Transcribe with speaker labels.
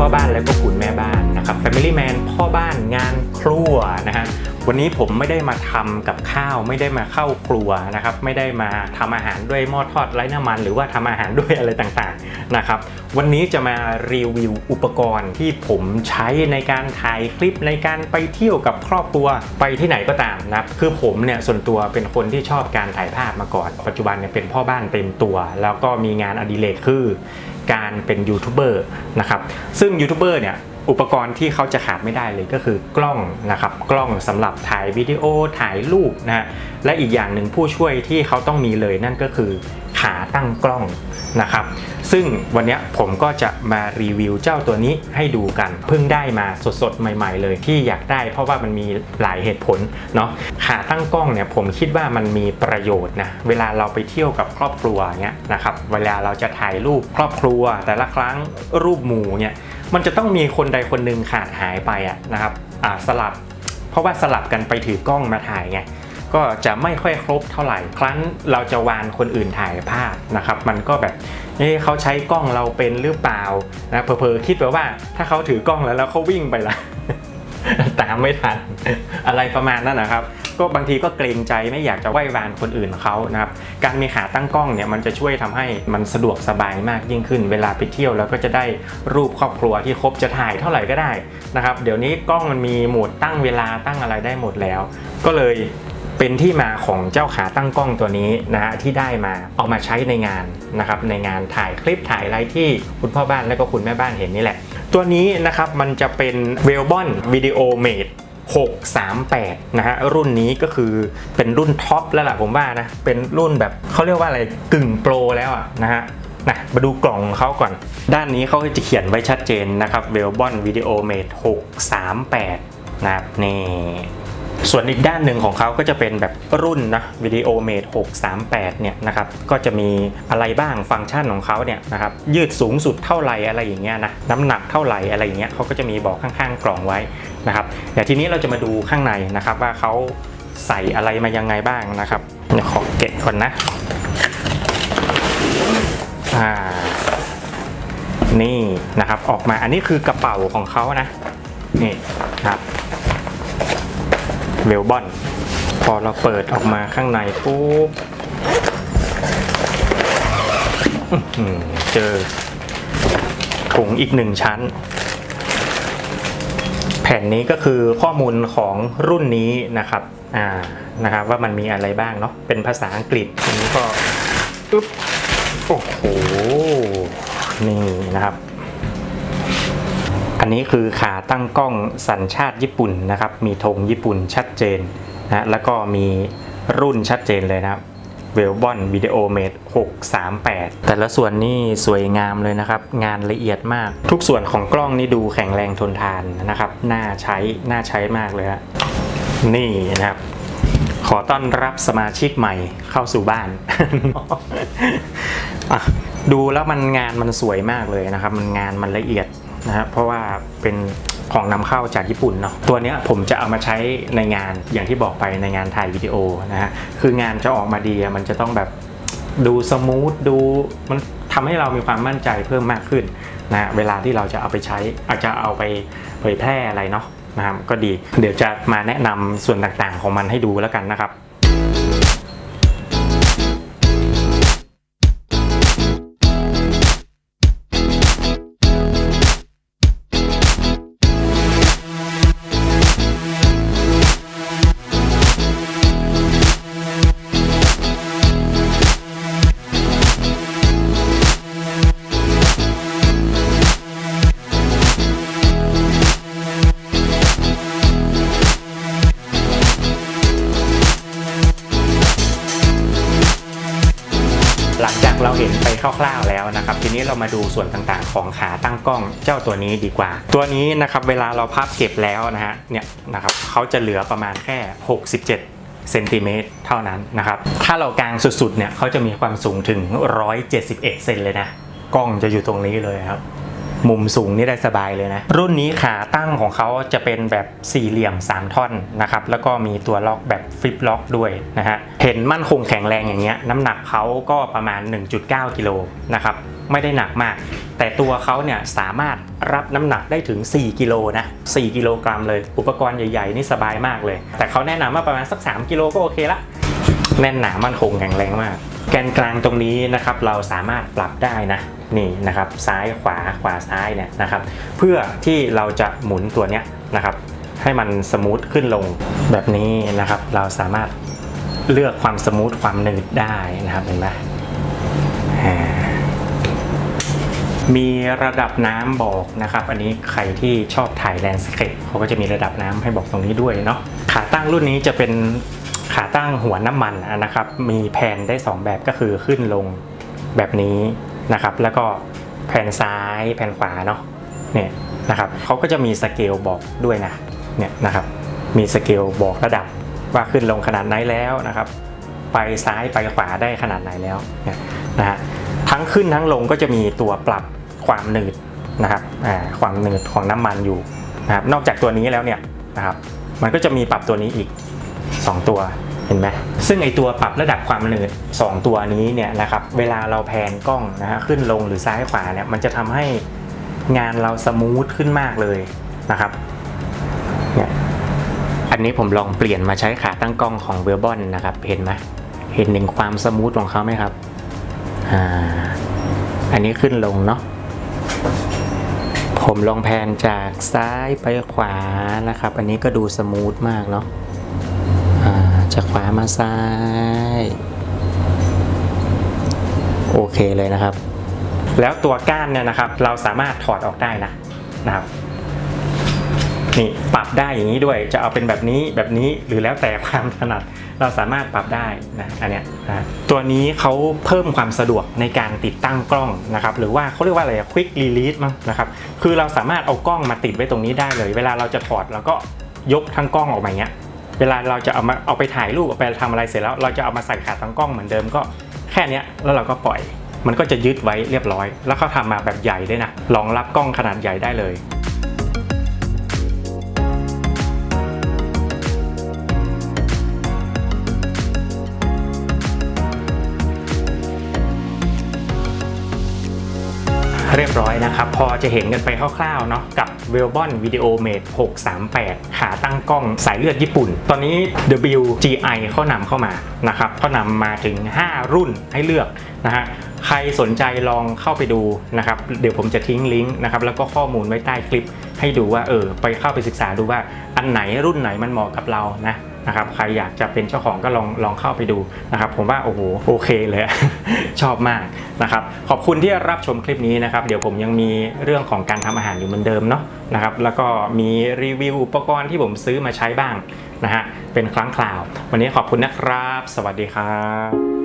Speaker 1: พ่อบ้านและก็คุณแม่บ้านนะครับ Family Man พ่อบ้านงานครัวนะฮะวันนี้ผมไม่ได้มาทำกับข้าวไม่ได้มาเข้าครัวนะครับ ไม่ได้มาทำอาหารด้วยหม้อทอดไร้น้ำมัน หรือว่าทำอาหารด้วยอะไรต่างๆนะครับ วันนี้จะมารีวิวอุปกรณ์ที่ผมใช้ในการถ่ายคลิปในการไปเที่ยวกับครอบครัวไปที่ไหนก็ตามนะครับคือผมเนี่ยส่วนตัวเป็นคนที่ชอบการถ่ายภาพมาก่อน ปัจจุบันเนี่ยเป็นพ่อบ้านเต็มตัว แล้วก็มีงานอดิเรกคือ การเป็นยูทูบเบอร์นะครับซึ่งยูทูบเบอร์เนี่ยอุปกรณ์ที่เขาจะขาดไม่ได้เลยก็คือกล้องนะครับกล้องสำหรับถ่ายวิดีโอถ่ายรูปนะฮะและอีกอย่างหนึ่งผู้ช่วยที่เขาต้องมีเลยนั่นก็คือ ขาตั้งกล้องนะครับ ซึ่งวันนี้ผมก็จะมารีวิวเจ้าตัวนี้ให้ดูกัน เพิ่งได้มาสดๆ ใหม่ ๆ เลยที่อยากได้เพราะว่ามันมีหลายเหตุผลเนาะขาตั้งกล้องเนี่ยผมคิดว่ามันมีประโยชน์นะเวลาเราไปเที่ยวกับครอบครัวเงี้ยนะครับเวลาเราจะถ่ายรูปครอบครัว แต่ละครั้งรูปหมู่เนี่ยมันจะต้องมีคนใดคนหนึ่งขาดหายไปอะนะครับสลับ เพราะว่าสลับกันไปถือกล้องมาถ่ายไง ก็จะไม่ค่อยครบเท่าไหร่ ครั้นเราจะวานคนอื่นถ่ายภาพนะครับ มันก็แบบเอ๊เขาใช้กล้องเราเป็นหรือเปล่านะเพอๆคิดไปว่า ถ้าเขาถือกล้องแล้วแล้วเขาวิ่งไปละตามไม่ทันอะไรประมาณนั้นนะครับ ก็บางทีก็เกรงใจไม่อยากจะไหว้วานคนอื่นเขานะครับ การมีขาตั้งกล้องเนี่ยมันจะช่วยทำให้มันสะดวกสบายมากยิ่งขึ้น เวลาไปเที่ยวแล้วก็จะได้รูปครอบครัวที่ครบจะถ่ายเท่าไหร่ก็ได้นะครับ เดี๋ยวนี้กล้องมันมีโหมดตั้งเวลาตั้งอะไรได้หมดแล้ว ก็เลย เป็นที่มาของเจ้าขาตั้งกล้องตัวนี้นะฮะที่ได้มาเอามาใช้ในงานนะครับในงานถ่ายคลิปถ่ายอะไรที่คุณพ่อบ้านและก็คุณแม่บ้านเห็นนี่แหละ ตัวนี้นะครับมันจะเป็น w e l b o n Video Mate 638 นะฮะรุ่นนี้ก็คือเป็นรุ่นท็อปแล้วล่ะผมว่านะเป็นรุ่นแบบเขาเรียกว่าอะไรกึ่งโปรแล้วอะนะฮะนะมาดูกล่องของเขาก่อน ด้านนี้เขาจะเขียนไว้ชัดเจนนะครับ w e l b o n Video Mate 638 นะครับนี่ ส่วนอีกด้านหนึ่งของเขาก็จะเป็นแบบรุ่นนะวิดีโอเมด638 เนี่ยนะครับก็จะมีอะไรบ้างฟังก์ชันของเขาเนี่ยนะครับยืดสูงสุดเท่าไหร่อะไรอย่างเงี้ยนะน้ำหนักเท่าไหร่อะไรอย่างเงี้ยเขาก็จะมีบอกข้างๆกล่องไว้นะครับเดี๋ยวทีนี้เราจะมาดูข้างในนะครับว่าเขาใส่อะไรมายังไงบ้างนะครับเดี๋ยวขอเก็บก่อนนะอ่านี่นะครับออกมาอันนี้คือกระเป๋าของเขานะนี่ครับ เวลบอน พอเราเปิดออกมาข้างในปุ๊บเจอถุงอีกหนึ่งชั้น แผ่นนี้ก็คือข้อมูลของรุ่นนี้นะครับ อ่า นะครับว่ามันมีอะไรบ้างเนาะ เป็นภาษาอังกฤษอันนี้ก็อึ๊บ โอ้โห นี่นะครับ อันนี้คือขาตั้งกล้องสัญชาติญี่ปุ่นนะครับ มีธงญี่ปุ่นชัดเจนนะแล้วก็มีรุ่นชัดเจนเลยนะครับเวลบอนวิดีโอเมด638 แต่ละส่วนนี่สวยงามเลยนะครับ งานละเอียดมาก ทุกส่วนของกล้องนี่ดูแข็งแรงทนทานนะครับ น่าใช้ น่าใช้มากเลยฮะนี่นะครับ ขอต้อนรับสมาชิกใหม่เข้าสู่บ้านอะดูแล้วมันงานมันสวยมากเลยนะครับ มันงานมันละเอียด นะครับเพราะว่าเป็นของนำเข้าจากญี่ปุ่นเนาะตัวนี้ผมจะเอามาใช้ในงานอย่างที่บอกไปในงานถ่ายวิดีโอนะฮะคืองานจะออกมาดีมันจะต้องแบบดูสมูทดูมันทำให้เรามีความมั่นใจเพิ่มมากขึ้นนะฮะเวลาที่เราจะเอาไปใช้อาจจะเอาไปเผยแพร่อะไรเนาะนะครับก็ดีเดี๋ยวจะมาแนะนำส่วนต่างๆของมันให้ดูแล้วกันนะครับ เราเห็นไปคร่าวๆแล้วนะครับ ทีนี้เรามาดูส่วนต่างๆ ของขาตั้งกล้องเจ้าตัวนี้ดีกว่า ตัวนี้นะครับเวลาเราพับเก็บแล้วนะฮะเนี่ยนะครับเขาจะเหลือประมาณแค่ 67เซนติเมตรเท่านั้นนะครับ ถ้าเรากลางสุดๆเนี่ยเขาจะมีความสูงถึง 171 เซนเลยนะ กล้องจะอยู่ตรงนี้เลยครับ มุมสูงนี่ได้สบายเลยนะ รุ่นนี้ขาตั้งของเขาจะเป็นแบบสี่เหลี่ยม 3 ท่อนนะครับ แล้วก็มีตัวล็อกแบบฟลิปล็อกด้วยนะฮะ เห็นมั่นคงแข็งแรงอย่างเงี้ย น้ำหนักเขาก็ประมาณ 1.9 กิโลนะครับ ไม่ได้หนักมาก แต่ตัวเขาเนี่ยสามารถรับน้ำหนักได้ถึง 4 กิโลนะ 4 กิโลกรัมเลย อุปกรณ์ใหญ่ๆ นี่สบายมากเลย แต่เขาแนะนำว่าประมาณสัก 3 กิโลก็โอเคละ แน่นหนามั่นคงแข็งแรงมาก แกนกลางตรงนี้นะครับเราสามารถปรับได้นะนี่นะครับซ้ายขวาขวาซ้ายเนี่ยนะครับ เพื่อที่เราจะหมุนตัวเนี้ยนะครับ ให้มันสมูทขึ้นลงแบบนี้นะครับ เราสามารถเลือกความสมูทความหนืดได้นะครับเห็นไหมมีระดับน้ำบอกนะครับ อันนี้ใครที่ชอบถ่ายแลนด์สเคปเขาก็จะมีระดับน้ำให้บอกตรงนี้ด้วยเนาะขาตั้งรุ่นนี้จะเป็น ขาตั้งหัวน้ำมันนะครับมีแผ่นได้ 2 แบบก็คือขึ้นลงแบบนี้นะครับ แล้วก็แผ่นซ้ายแผ่นขวาเนาะเนี่ยนะครับเขาก็จะมีสเกลบอกด้วยนะเนี่ยนะครับมีสเกลบอกระดับว่าขึ้นลงขนาดไหนแล้วนะครับ ไปซ้ายไปขวาได้ขนาดไหนแล้วเนี่ยนะฮะทั้งขึ้นทั้งลงก็จะมีตัวปรับความหนืดนะครับอ่าความหนืดของน้ำมันอยู่นะครับนอกจากตัวนี้แล้วเนี่ยนะครับมันก็จะมีปรับตัวนี้อีก 2 ตัวเห็นไหมซึ่งไอตัวปรับระดับความหนืด2ตัวนี้เนี่ยนะครับเวลาเราแพนกล้องนะฮะขึ้นลงหรือซ้ายขวาเนี่ยมันจะทำให้งานเราสมูทขึ้นมากเลยนะครับเนี่ยอันนี้ผมลองเปลี่ยนมาใช้ขาตั้งกล้องของเวลบอนนะครับเห็นไหมเห็นถึงความสมูทของเขาไหมครับอ่าอันนี้ขึ้นลงเนาะผมลองแพนจากซ้ายไปขวานะครับ อันนี้ก็ดูสมูทมากเนาะ จากขวามาซ้าย โอเคเลยนะครับ แล้วตัวก้านเนี่ยนะครับ เราสามารถถอดออกได้นะนะครับนี่ปรับได้อย่างนี้ด้วยจะเอาเป็นแบบนี้แบบนี้หรือแล้วแต่ความถนัดเราสามารถปรับได้นะอันเนี้ยนะตัวนี้เขาเพิ่มความสะดวกในการติดตั้งกล้องนะครับหรือว่าเขาเรียกว่าอะไรควิกรีลีสมั้งนะครับคือเราสามารถเอากล้องมาติดไว้ตรงนี้ได้เลย เวลาเราจะถอดเราก็ยกทั้งกล้องออกมาอย่างเงี้ย เวลาเราจะเอามาเอาไปถ่ายรูปเอาไปทำอะไรเสร็จแล้ว เราจะเอามาใส่ขาตั้งกล้องเหมือนเดิมก็แค่นี้แล้วเราก็ปล่อย มันก็จะยึดไว้เรียบร้อย แล้วเขาทำมาแบบใหญ่ด้วยนะรองรับกล้องขนาดใหญ่ได้เลย เรียบร้อยนะครับ พอจะเห็นกันไปคร่าวๆเนาะกับ w e l b o n Video Mate 638 ขาตั้งกล้องสายเลือดญี่ปุ่น ตอนนี้ WGI เขานำเข้ามานะครับเขานำมาถึง 5 รุ่นให้เลือกนะฮะใครสนใจลองเข้าไปดูนะครับ เดี๋ยวผมจะทิ้งลิงก์นะครับแล้วก็ข้อมูลไว้ใต้คลิปให้ดูว่าเออไปเข้าไปศึกษาดูว่าอันไหนรุ่นไหนมันเหมาะกับเรานะ นะครับใครอยากจะเป็นเจ้าของก็ลองลองเข้าไปดูนะครับ ผมว่าโอ้โหโอเคเลย ชอบมากนะครับขอบคุณที่รับชมคลิปนี้นะครับ เดี๋ยวผมยังมีเรื่องของการทำอาหารอยู่เหมือนเดิมเนาะนะครับแล้วก็มีรีวิวอุปกรณ์ที่ผมซื้อมาใช้บ้างนะฮะเป็นครั้งคราว วันนี้ขอบคุณนะครับ สวัสดีครับ